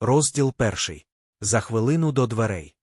Розділ перший. За хвилину до дверей.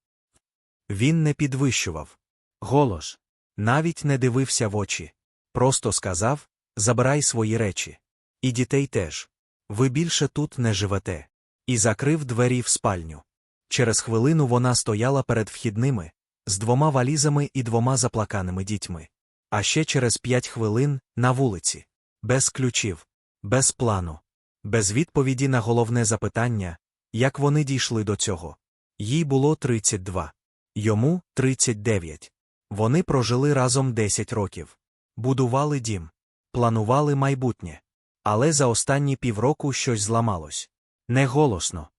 Він не підвищував. Голос. Навіть не дивився в очі. Просто сказав Забирай свої речі. І дітей теж. Ви більше тут не живете. І закрив двері в спальню. Через хвилину вона стояла перед вхідними, з двома валізами і двома заплаканими дітьми. А ще через п'ять хвилин на вулиці. Без ключів, без плану, без відповіді на головне запитання, як вони дійшли до цього. Їй було 32. Йому 39. Вони прожили разом 10 років. Будували дім, планували майбутнє. Але за останні півроку щось зламалось. Не голосно,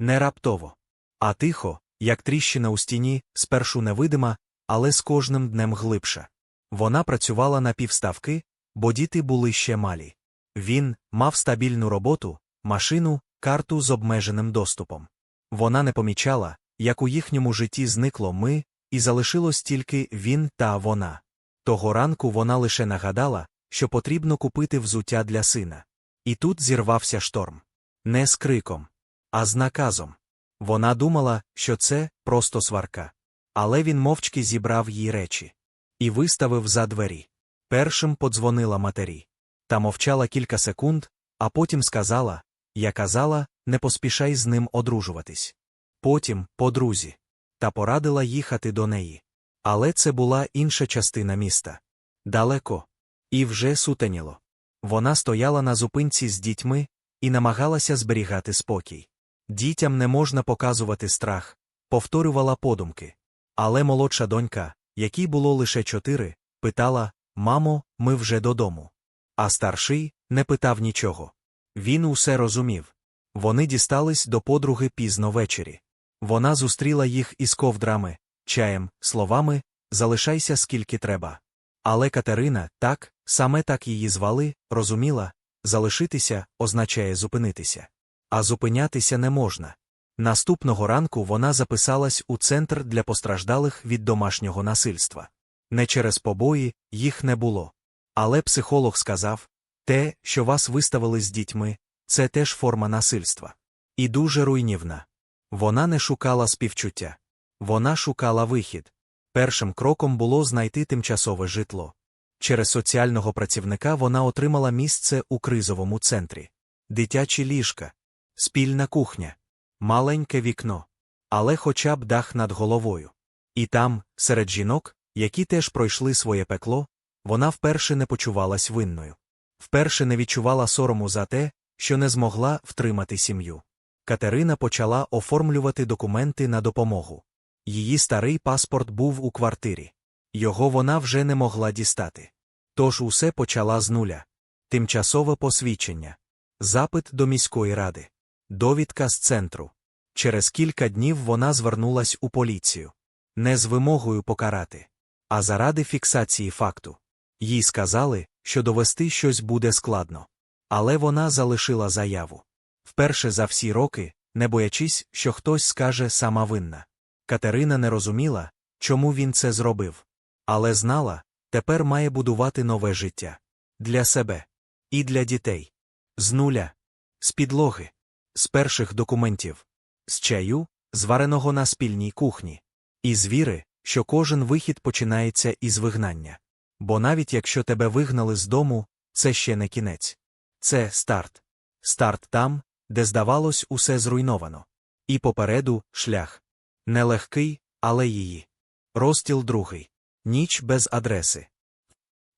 не раптово, а тихо, як тріщина у стіні, спершу невидима, але з кожним днем глибша. Вона працювала на півставки, бо діти були ще малі. Він мав стабільну роботу, машину, карту з обмеженим доступом. Вона не помічала, як у їхньому житті зникло ми, і залишилось тільки він та вона. Того ранку вона лише нагадала, що потрібно купити взуття для сина. І тут зірвався шторм. Не з криком, а з наказом. Вона думала, що це просто сварка. Але він мовчки зібрав її речі і виставив за двері. Першим подзвонила матері. Та мовчала кілька секунд, а потім сказала Я казала, не поспішай з ним одружуватись. Потім, по друзі. Та порадила їхати до неї. Але це була інша частина міста. Далеко. І вже сутеніло. Вона стояла на зупинці з дітьми і намагалася зберігати спокій. Дітям не можна показувати страх, повторювала подумки. Але молодша донька, якій було лише чотири, питала Мамо, ми вже додому. А старший не питав нічого. Він усе розумів. Вони дістались до подруги пізно ввечері. Вона зустріла їх із ковдрами, чаєм, словами залишайся скільки треба. Але Катерина, так, саме так її звали, розуміла залишитися означає зупинитися. А зупинятися не можна. Наступного ранку вона записалась у центр для постраждалих від домашнього насильства. Не через побої їх не було. Але психолог сказав те, що вас виставили з дітьми, це теж форма насильства. І дуже руйнівна. Вона не шукала співчуття. Вона шукала вихід. Першим кроком було знайти тимчасове житло. Через соціального працівника вона отримала місце у кризовому центрі, дитячі ліжка, спільна кухня, маленьке вікно, але хоча б дах над головою. І там, серед жінок, які теж пройшли своє пекло, вона вперше не почувалась винною. Вперше не відчувала сорому за те, що не змогла втримати сім'ю. Катерина почала оформлювати документи на допомогу. Її старий паспорт був у квартирі. Його вона вже не могла дістати. Тож усе почала з нуля. Тимчасове посвідчення, запит до міської ради, довідка з центру. Через кілька днів вона звернулась у поліцію. Не з вимогою покарати, а заради фіксації факту. Їй сказали, що довести щось буде складно. Але вона залишила заяву. Вперше за всі роки, не боячись, що хтось скаже сама винна. Катерина не розуміла, чому він це зробив. Але знала, тепер має будувати нове життя для себе і для дітей. З нуля, з підлоги, з перших документів, з чаю, звареного на спільній кухні, і з віри, що кожен вихід починається із вигнання. Бо навіть якщо тебе вигнали з дому, це ще не кінець. Це старт. Старт там, де, здавалось, усе зруйновано. І попереду шлях. Нелегкий, але її. Розділ другий. Ніч без адреси.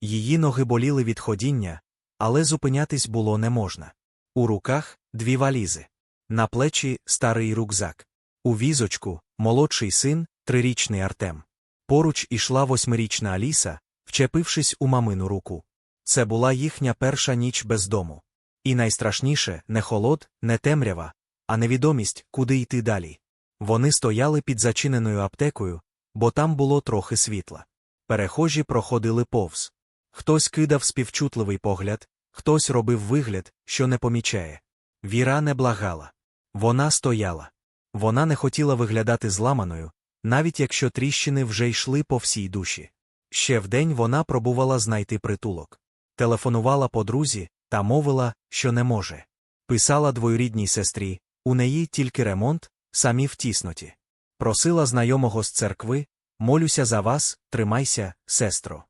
Її ноги боліли від ходіння, але зупинятись було не можна. У руках дві валізи. На плечі старий рюкзак. У візочку молодший син, трирічний Артем. Поруч ішла восьмирічна Аліса, вчепившись у мамину руку. Це була їхня перша ніч без дому. І найстрашніше не холод, не темрява, а невідомість, куди йти далі. Вони стояли під зачиненою аптекою, бо там було трохи світла. Перехожі проходили повз. Хтось кидав співчутливий погляд, хтось робив вигляд, що не помічає. Віра не благала. Вона стояла. Вона не хотіла виглядати зламаною, навіть якщо тріщини вже йшли по всій душі. Ще вдень вона пробувала знайти притулок. Телефонувала подрузі та мовила, що не може. Писала двоюрідній сестрі У неї тільки ремонт, самі втіснуті. Просила знайомого з церкви, молюся за вас, тримайся, сестро.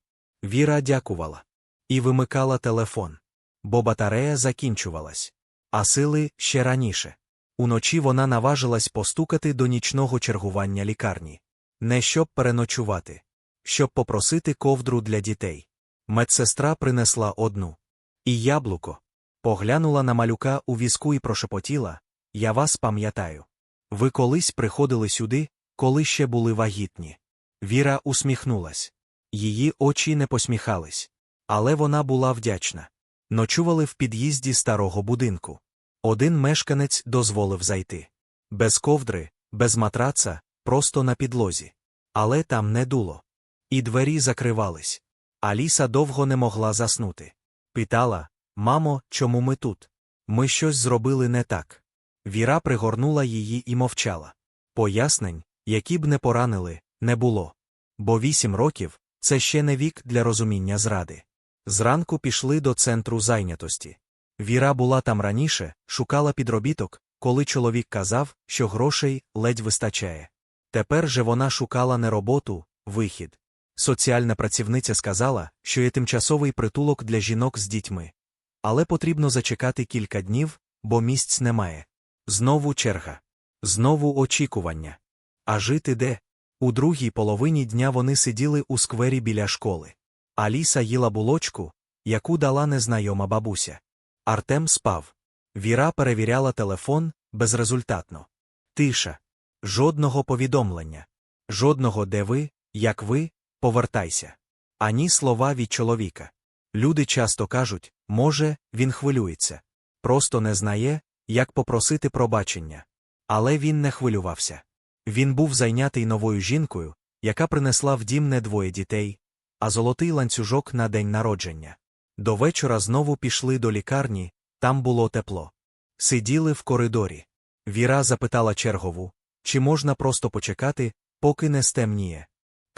Віра дякувала. І вимикала телефон. Бо батарея закінчувалась. А сили ще раніше. Уночі вона наважилась постукати до нічного чергування лікарні. Не щоб переночувати, щоб попросити ковдру для дітей. Медсестра принесла одну. І яблуко. Поглянула на малюка у візку і прошепотіла Я вас пам'ятаю. Ви колись приходили сюди, коли ще були вагітні. Віра усміхнулась. Її очі не посміхались. Але вона була вдячна. Ночували в під'їзді старого будинку. Один мешканець дозволив зайти. Без ковдри, без матраца, просто на підлозі. Але там не дуло. І двері закривались. Аліса довго не могла заснути. Питала Мамо, чому ми тут? Ми щось зробили не так. Віра пригорнула її і мовчала. Пояснень, які б не поранили, не було. Бо вісім років це ще не вік для розуміння зради. Зранку пішли до центру зайнятості. Віра була там раніше, шукала підробіток, коли чоловік казав, що грошей ледь вистачає. Тепер же вона шукала не роботу, вихід. Соціальна працівниця сказала, що є тимчасовий притулок для жінок з дітьми. Але потрібно зачекати кілька днів, бо місць немає. Знову черга. Знову очікування. А жити де? У другій половині дня вони сиділи у сквері біля школи. Аліса їла булочку, яку дала незнайома бабуся. Артем спав. Віра перевіряла телефон безрезультатно. Тиша. Жодного повідомлення. Жодного де ви, як ви, повертайся. Ані слова від чоловіка. Люди часто кажуть, може, він хвилюється. Просто не знає, як попросити пробачення. Але він не хвилювався. Він був зайнятий новою жінкою, яка принесла в дім не двоє дітей, а золотий ланцюжок на день народження. До вечора знову пішли до лікарні, там було тепло. Сиділи в коридорі. Віра запитала чергову, чи можна просто почекати, поки не стемніє.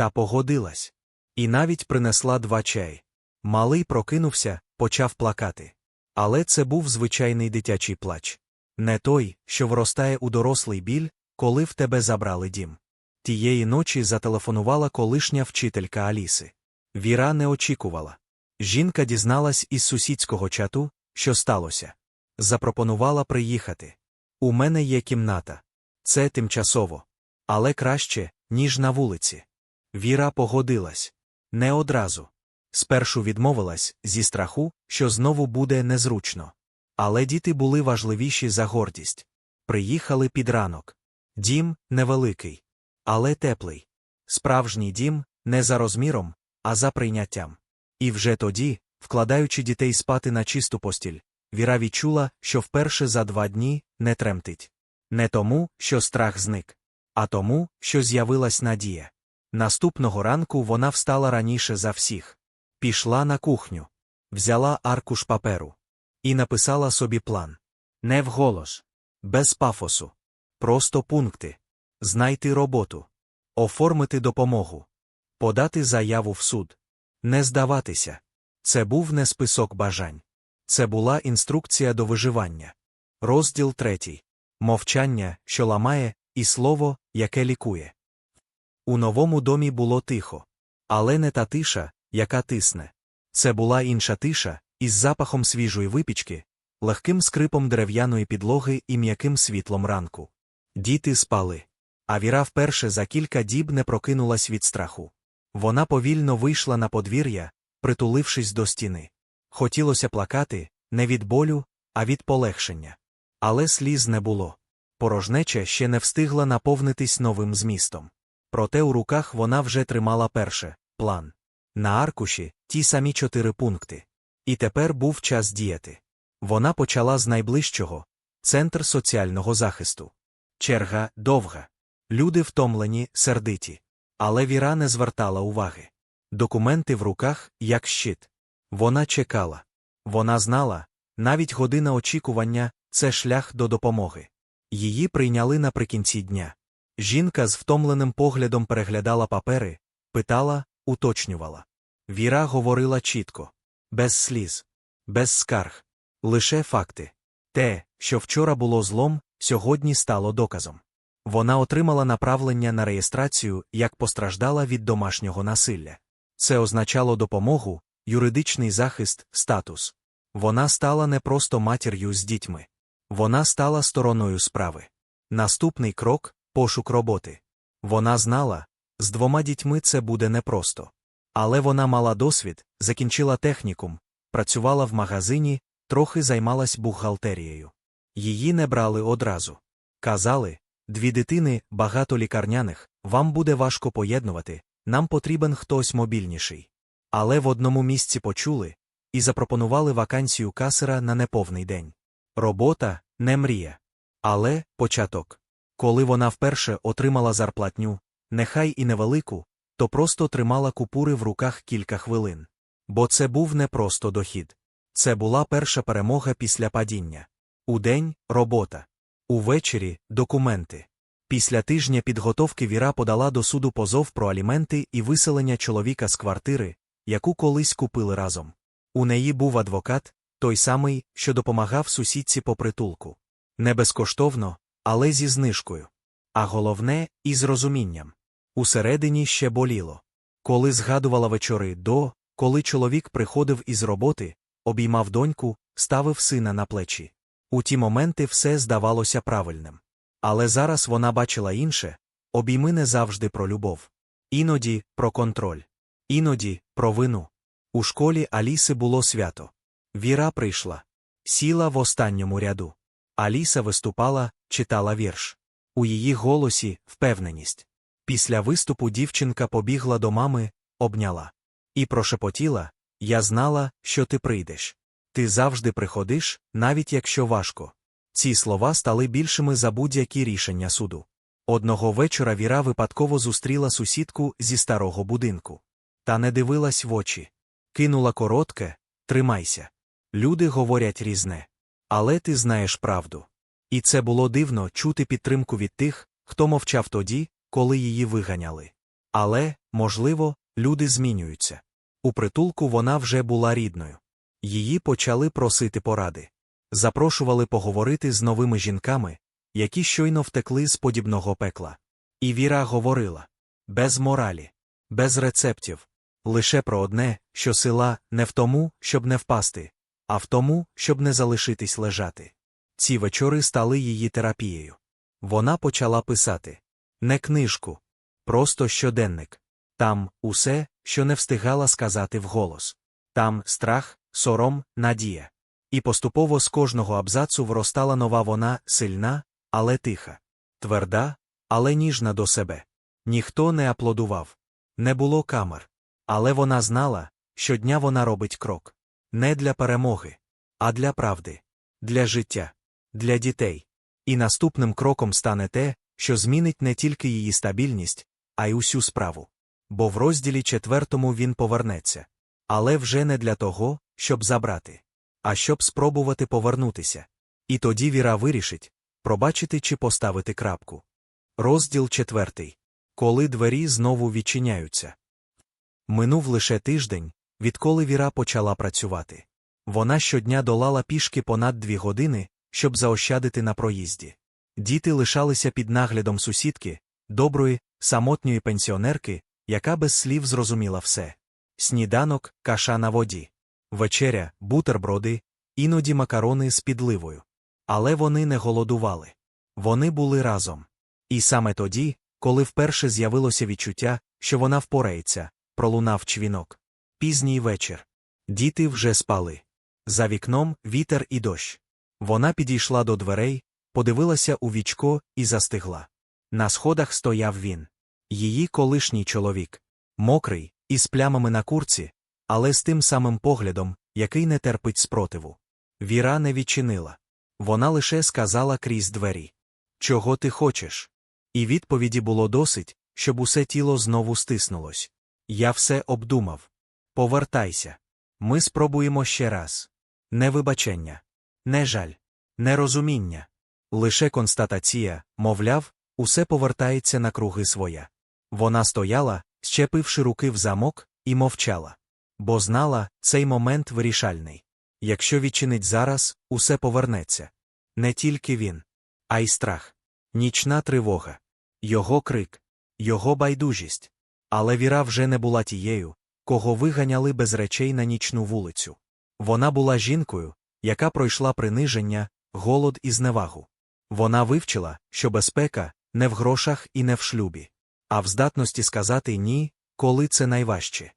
Та погодилась. І навіть принесла два чай. Малий прокинувся, почав плакати. Але це був звичайний дитячий плач. Не той, що вростає у дорослий біль, коли в тебе забрали дім. Тієї ночі зателефонувала колишня вчителька Аліси. Віра не очікувала. Жінка дізналась із сусідського чату, що сталося. Запропонувала приїхати. У мене є кімната. Це тимчасово. Але краще, ніж на вулиці. Віра погодилась. Не одразу. Спершу відмовилась зі страху, що знову буде незручно. Але діти були важливіші за гордість. Приїхали під ранок. Дім невеликий, але теплий. Справжній дім не за розміром, а за прийняттям. І вже тоді, вкладаючи дітей спати на чисту постіль, Віра відчула, що вперше за два дні не тремтить. Не тому, що страх зник, а тому, що з'явилась надія. Наступного ранку вона встала раніше за всіх. Пішла на кухню, взяла аркуш паперу і написала собі план. Не вголос, без пафосу. Просто пункти. Знайти роботу, оформити допомогу, подати заяву в суд, не здаватися. Це був не список бажань. Це була інструкція до виживання. Розділ третій. Мовчання, що ламає, і слово, яке лікує. У новому домі було тихо. Але не та тиша, яка тисне. Це була інша тиша, із запахом свіжої випічки, легким скрипом дерев'яної підлоги і м'яким світлом ранку. Діти спали. А Віра вперше за кілька діб не прокинулась від страху. Вона повільно вийшла на подвір'я, притулившись до стіни. Хотілося плакати не від болю, а від полегшення. Але сліз не було. Порожнеча ще не встигла наповнитись новим змістом. Проте у руках вона вже тримала перше план. На аркуші ті самі чотири пункти. І тепер був час діяти. Вона почала з найближчого центр соціального захисту. Черга довга. Люди втомлені, сердиті. Але Віра не звертала уваги. Документи в руках, як щит. Вона чекала. Вона знала, навіть година очікування це шлях до допомоги. Її прийняли наприкінці дня. Жінка з втомленим поглядом переглядала папери, питала, уточнювала. Віра говорила чітко, без сліз, без скарг, лише факти. Те, що вчора було злом, сьогодні стало доказом. Вона отримала направлення на реєстрацію як постраждала від домашнього насилля. Це означало допомогу, юридичний захист, статус. Вона стала не просто матір'ю з дітьми. Вона стала стороною справи. Наступний крок пошук роботи. Вона знала, з двома дітьми це буде непросто. Але вона мала досвід, закінчила технікум, працювала в магазині, трохи займалась бухгалтерією. Її не брали одразу. Казали дві дитини, багато лікарняних, вам буде важко поєднувати, нам потрібен хтось мобільніший. Але в одному місці почули і запропонували вакансію касера на неповний день. Робота не мрія. Але початок. Коли вона вперше отримала зарплатню, нехай і невелику, то просто тримала купури в руках кілька хвилин. Бо це був не просто дохід. Це була перша перемога після падіння. Удень робота. Увечері документи. Після тижня підготовки Віра подала до суду позов про аліменти і виселення чоловіка з квартири, яку колись купили разом. У неї був адвокат, той самий, що допомагав сусідці по притулку. Не безкоштовно, але зі знижкою. А головне, із розумінням. Усередині ще боліло. Коли згадувала вечори до, коли чоловік приходив із роботи, обіймав доньку, ставив сина на плечі. У ті моменти все здавалося правильним. Але зараз вона бачила інше обійми не завжди про любов. Іноді про контроль. Іноді про вину. У школі Аліси було свято. Віра прийшла. Сіла в останньому ряду. Аліса виступала, читала вірш. У її голосі впевненість. Після виступу дівчинка побігла до мами, обняла. І прошепотіла Я знала, що ти прийдеш. Ти завжди приходиш, навіть якщо важко. Ці слова стали більшими за будь-які рішення суду. Одного вечора Віра випадково зустріла сусідку зі старого будинку. Та не дивилась в очі. Кинула коротке Тримайся. Люди говорять різне. Але ти знаєш правду. І це було дивно чути підтримку від тих, хто мовчав тоді, коли її виганяли. Але, можливо, люди змінюються. У притулку вона вже була рідною. Її почали просити поради. Запрошували поговорити з новими жінками, які щойно втекли з подібного пекла. І Віра говорила без моралі, без рецептів, лише про одне, що сила не в тому, щоб не впасти, а в тому, щоб не залишитись лежати. Ці вечори стали її терапією. Вона почала писати не книжку, просто щоденник. Там усе, що не встигала сказати вголос. Там страх, сором, надія. І поступово з кожного абзацу вростала нова вона сильна, але тиха, тверда, але ніжна до себе. Ніхто не аплодував. Не було камер. Але вона знала, що дня вона робить крок. Не для перемоги, а для правди, для життя, для дітей. І наступним кроком стане те, що змінить не тільки її стабільність, а й усю справу. Бо в розділі четвертому він повернеться. Але вже не для того, щоб забрати, а щоб спробувати повернутися. І тоді Віра вирішить пробачити чи поставити крапку. Розділ четвертий. Коли двері знову відчиняються. Минув лише тиждень, відколи Віра почала працювати. Вона щодня долала пішки понад дві години, щоб заощадити на проїзді. Діти лишалися під наглядом сусідки, доброї, самотньої пенсіонерки, яка без слів зрозуміла все. Сніданок, каша на воді, вечеря, бутерброди, іноді макарони з підливою. Але вони не голодували. Вони були разом. І саме тоді, коли вперше з'явилося відчуття, що вона впорається, пролунав чвінок. Пізній вечір. Діти вже спали. За вікном вітер і дощ. Вона підійшла до дверей, подивилася у вічко і застигла. На сходах стояв він. Її колишній чоловік. Мокрий, із плямами на курці, але з тим самим поглядом, який не терпить спротиву. Віра не відчинила. Вона лише сказала крізь двері Чого ти хочеш? І відповіді було досить, щоб усе тіло знову стиснулось. Я все обдумав. Повертайся. Ми спробуємо ще раз. Не вибачення, не жаль, не розуміння. Лише констатація, мовляв, усе повертається на круги своя. Вона стояла, щепивши руки в замок, і мовчала. Бо знала, цей момент вирішальний. Якщо відчинить зараз, усе повернеться. Не тільки він. а й страх, нічна тривога, його крик, його байдужість. Але Віра вже не була тією, кого виганяли без речей на нічну вулицю. Вона була жінкою, яка пройшла приниження, голод і зневагу. Вона вивчила, що безпека не в грошах і не в шлюбі, а в здатності сказати ні, коли це найважче.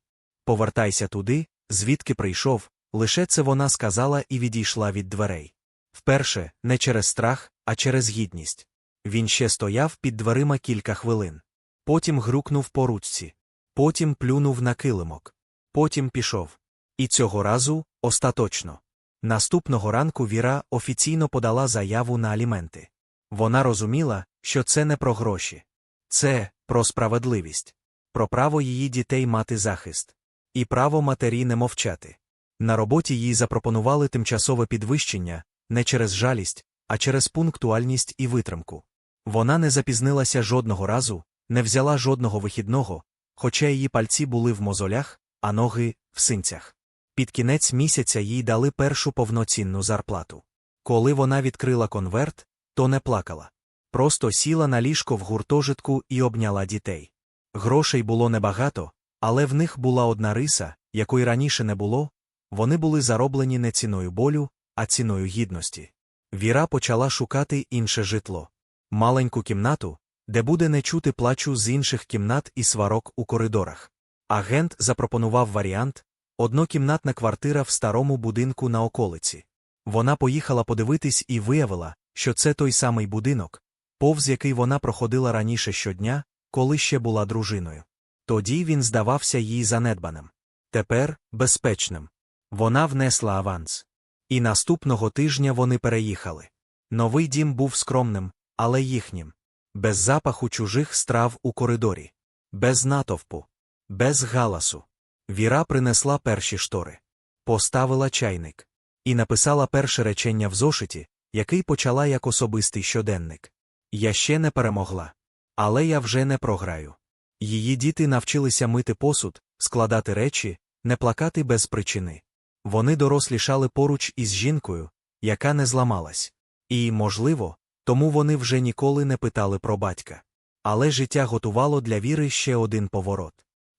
Повертайся туди, звідки прийшов, лише це вона сказала і відійшла від дверей. Вперше, не через страх, а через гідність. Він ще стояв під дверима кілька хвилин. Потім грукнув по ручці. Потім плюнув на килимок. Потім пішов. І цього разу остаточно. Наступного ранку Віра офіційно подала заяву на аліменти. Вона розуміла, що це не про гроші. Це про справедливість, про право її дітей мати захист, і право матері не мовчати. На роботі їй запропонували тимчасове підвищення не через жалість, а через пунктуальність і витримку. Вона не запізнилася жодного разу, не взяла жодного вихідного, хоча її пальці були в мозолях, а ноги в синцях. Під кінець місяця їй дали першу повноцінну зарплату. Коли вона відкрила конверт, то не плакала. Просто сіла на ліжко в гуртожитку і обняла дітей. Грошей було небагато, але в них була одна риса, якої раніше не було, вони були зароблені не ціною болю, а ціною гідності. Віра почала шукати інше житло. Маленьку кімнату, де буде не чути плачу з інших кімнат і сварок у коридорах. Агент запропонував варіант однокімнатна квартира в старому будинку на околиці. Вона поїхала подивитись і виявила, що це той самий будинок, повз який вона проходила раніше щодня, коли ще була дружиною. Тоді він здавався їй занедбаним. Тепер безпечним. Вона внесла аванс. І наступного тижня вони переїхали. Новий дім був скромним, але їхнім. Без запаху чужих страв у коридорі, без натовпу, без галасу. Віра принесла перші штори, поставила чайник і написала перше речення в зошиті, який почала як особистий щоденник. Я ще не перемогла. Але я вже не програю. Її діти навчилися мити посуд, складати речі, не плакати без причини. Вони дорослішали поруч із жінкою, яка не зламалась. І, можливо, тому вони вже ніколи не питали про батька. Але життя готувало для віри ще один поворот.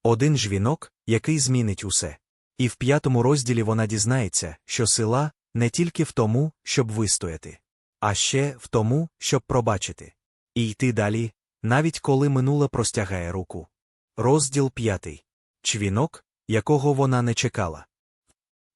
Один жвінок, який змінить усе. І в п'ятому розділі вона дізнається, що сила не тільки в тому, щоб вистояти, а ще в тому, щоб пробачити. І йти далі, навіть коли минуле простягає руку. Розділ п'ятий. Чвінок, якого вона не чекала.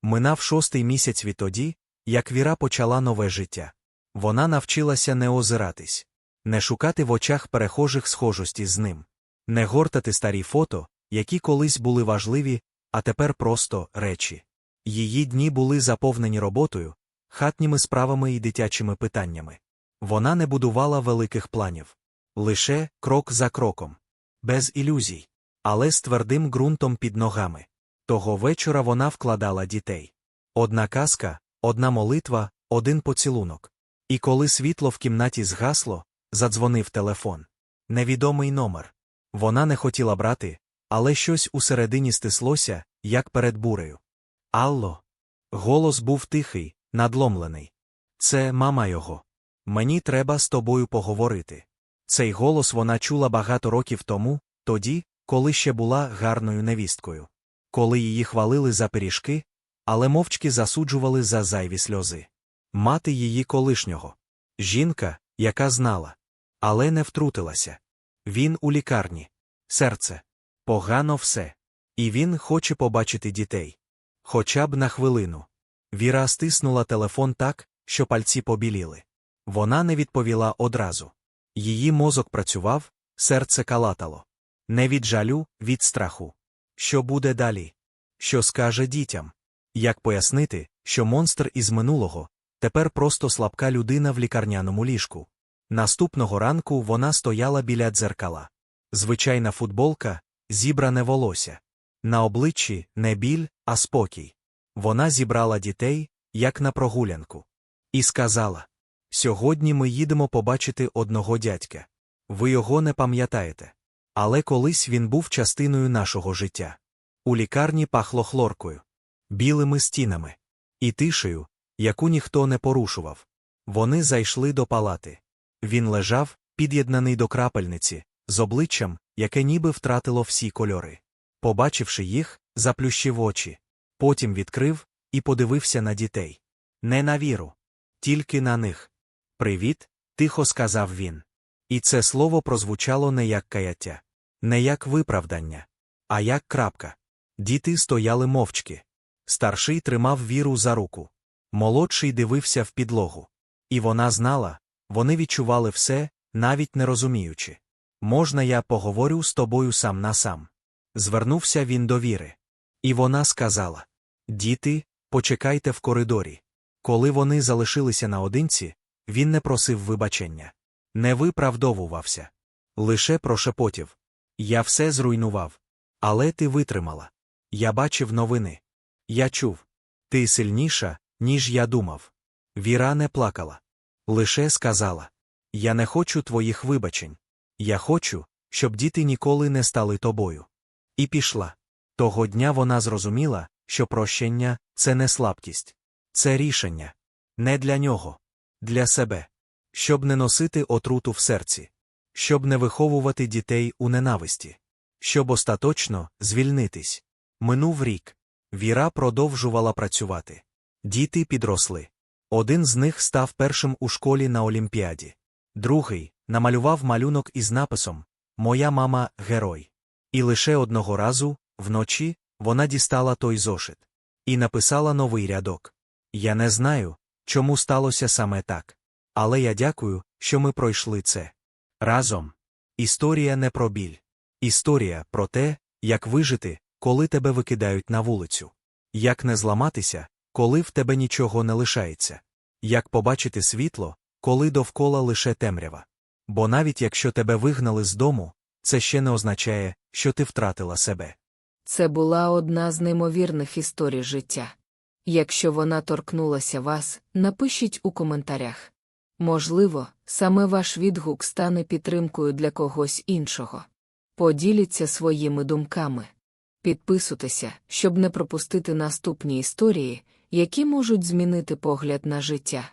Минав шостий місяць відтоді, як Віра почала нове життя. Вона навчилася не озиратись, не шукати в очах перехожих схожості з ним, не гортати старі фото, які колись були важливі, а тепер просто речі. Її дні були заповнені роботою, хатніми справами і дитячими питаннями. Вона не будувала великих планів. Лише крок за кроком, без ілюзій, але з твердим ґрунтом під ногами. Того вечора вона вкладала дітей. Одна казка, одна молитва, один поцілунок. І коли світло в кімнаті згасло, задзвонив телефон. Невідомий номер. Вона не хотіла брати, але щось усередині стислося, як перед бурею. Алло. Голос був тихий, надломлений. Це мама його. Мені треба з тобою поговорити. Цей голос вона чула багато років тому, тоді, коли ще була гарною невісткою. Коли її хвалили за пиріжки, але мовчки засуджували за зайві сльози. Мати її колишнього. Жінка, яка знала. Але не втрутилася. Він у лікарні. Серце. Погано все. І він хоче побачити дітей. Хоча б на хвилину. Віра стиснула телефон так, що пальці побіліли. Вона не відповіла одразу. Її мозок працював, серце калатало. Не від жалю, від страху. Що буде далі? Що скаже дітям? Як пояснити, що монстр із минулого тепер просто слабка людина в лікарняному ліжку? Наступного ранку вона стояла біля дзеркала. Звичайна футболка, зібране волосся. На обличчі не біль, а спокій. Вона зібрала дітей, як на прогулянку. І сказала Сьогодні ми їдемо побачити одного дядька. Ви його не пам'ятаєте. Але колись він був частиною нашого життя. У лікарні пахло хлоркою, білими стінами і тишею, яку ніхто не порушував. Вони зайшли до палати. Він лежав, під'єднаний до крапельниці, з обличчям, яке ніби втратило всі кольори. Побачивши їх, заплющив очі. Потім відкрив і подивився на дітей. Не на віру. Тільки на них. Привіт, тихо сказав він. І це слово прозвучало не як каяття, не як виправдання, а як крапка. Діти стояли мовчки. Старший тримав віру за руку. Молодший дивився в підлогу. І вона знала, вони відчували все, навіть не розуміючи. Можна я поговорю з тобою сам на сам? Звернувся він до віри. І вона сказала: Діти, почекайте в коридорі. Коли вони залишилися наодинці, він не просив вибачення. Не виправдовувався. Лише прошепотів. Я все зруйнував. Але ти витримала. Я бачив новини. Я чув. Ти сильніша, ніж я думав. Віра не плакала. Лише сказала: Я не хочу твоїх вибачень. Я хочу, щоб діти ніколи не стали тобою. І пішла. Того дня вона зрозуміла, що прощення це не слабкість, це рішення. Не для нього, для себе. Щоб не носити отруту в серці, щоб не виховувати дітей у ненависті, щоб остаточно звільнитись. Минув рік. Віра продовжувала працювати. Діти підросли. Один з них став першим у школі на Олімпіаді. Другий намалював малюнок із написом Моя мама герой. І лише одного разу, вночі, вона дістала той зошит. І написала новий рядок. Я не знаю, чому сталося саме так. Але я дякую, що ми пройшли це. Разом. Історія не про біль. Історія про те, як вижити, коли тебе викидають на вулицю. Як не зламатися, коли в тебе нічого не лишається. Як побачити світло, коли довкола лише темрява. Бо навіть якщо тебе вигнали з дому, це ще не означає, що ти втратила себе. Це була одна з неймовірних історій життя. Якщо вона торкнулася вас, напишіть у коментарях. Можливо, саме ваш відгук стане підтримкою для когось іншого. Поділіться своїми думками. Підписуйтеся, щоб не пропустити наступні історії, які можуть змінити погляд на життя.